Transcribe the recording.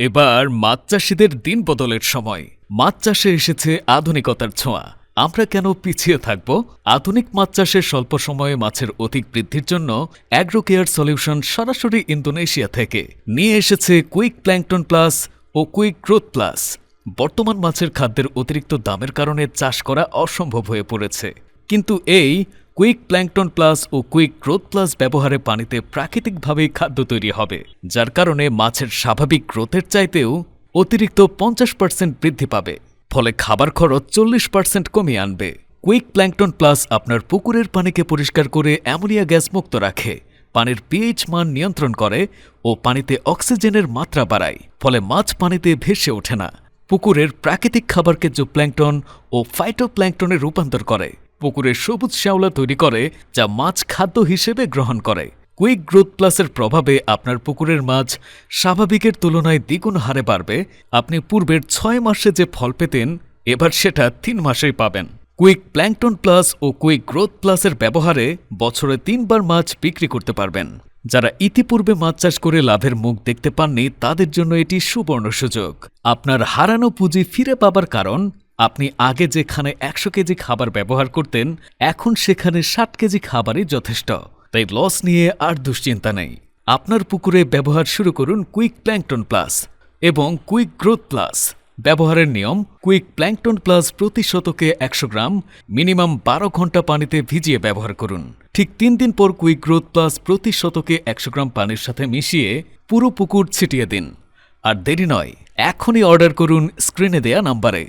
এবার মাছ চাষিদের দিন বদলের সময়। মাছ চাষে এসেছে আধুনিকতার ছোঁয়া। আমরা কেন পিছিয়ে থাকব? আধুনিক মাছ চাষের স্বল্প সময়ে মাছের অধিক বৃদ্ধির জন্য অ্যাগ্রোকেয়ার সলিউশন সরাসরি ইন্দোনেশিয়া থেকে। নিয়ে এসেছে কুইক প্ল্যাংটন প্লাস ও কুইক গ্রোথ প্লাস। বর্তমান মাছের খাদ্যের অতিরিক্ত দামের কারণে চাষ করা অসম্ভব হয়ে পড়েছে। কিন্তু এই কুইক প্ল্যাঙ্কটন প্লাস ও কুইক গ্রোথ প্লাস ব্যবহারে পানিতে প্রাকৃতিকভাবেই খাদ্য তৈরি হবে, যার কারণে মাছের স্বাভাবিক গ্রোথের চাইতেও অতিরিক্ত পঞ্চাশ পার্সেন্ট বৃদ্ধি পাবে, ফলে খাবার খরচ চল্লিশ পার্সেন্ট কমিয়ে আনবে। কুইক প্ল্যাঙ্কটন প্লাস আপনার পুকুরের পানিকে পরিষ্কার করে অ্যামোনিয়া গ্যাস মুক্ত রাখে, পানির পিএইচ মান নিয়ন্ত্রণ করে ও পানিতে অক্সিজেনের মাত্রা বাড়ায়, ফলে মাছ পানিতে ভেসে ওঠে না। পুকুরের প্রাকৃতিক খাবারকে জুপ্ল্যাঙ্কটন ও ফাইটো ফাইটোপ্ল্যাঙ্কটনে রূপান্তর করে পুকুরের সবুজ শ্যাওলা তৈরি করে, যা মাছ খাদ্য হিসেবে গ্রহণ করে। কুইক গ্রোথ প্লাসের প্রভাবে আপনার পুকুরের মাছ স্বাভাবিকের তুলনায় দ্বিগুণ হারে বাড়বে। আপনি পূর্বের ছয় মাসে যে ফল পেতেন, এবার সেটা তিন মাসেই পাবেন। কুইক প্ল্যাঙ্কটন প্লাস ও কুইক গ্রোথ প্লাসের ব্যবহারে বছরে তিনবার মাছ বিক্রি করতে পারবেন। যারা ইতিপূর্বে মাছ চাষ করে লাভের মুখ দেখতে পাননি, তাদের জন্য এটি সুবর্ণ সুযোগ। আপনার হারানো পুঁজি ফিরে পাবার কারণ আপনি আগে যেখানে একশো কেজি খাবার ব্যবহার করতেন, এখন সেখানে ষাট কেজি খাবারই যথেষ্ট। তাই লস নিয়ে আর দুশ্চিন্তা নেই। আপনার পুকুরে ব্যবহার শুরু করুন কুইক প্ল্যাঙ্কটন প্লাস এবং কুইক গ্রোথ প্লাস ব্যবহারের নিয়ম কুইক প্ল্যাঙ্কটন প্লাস প্রতি শতকে একশো গ্রাম, মিনিমাম বারো ঘণ্টা পানিতে ভিজিয়ে ব্যবহার করুন। ঠিক তিন দিন পর কুইক গ্রোথ প্লাস প্রতি শতকে একশো গ্রাম পানির সাথে মিশিয়ে পুরো পুকুর ছিটিয়ে দিন। আর দেরি নয়, এখনই অর্ডার করুন স্ক্রিনে দেয়া নাম্বারে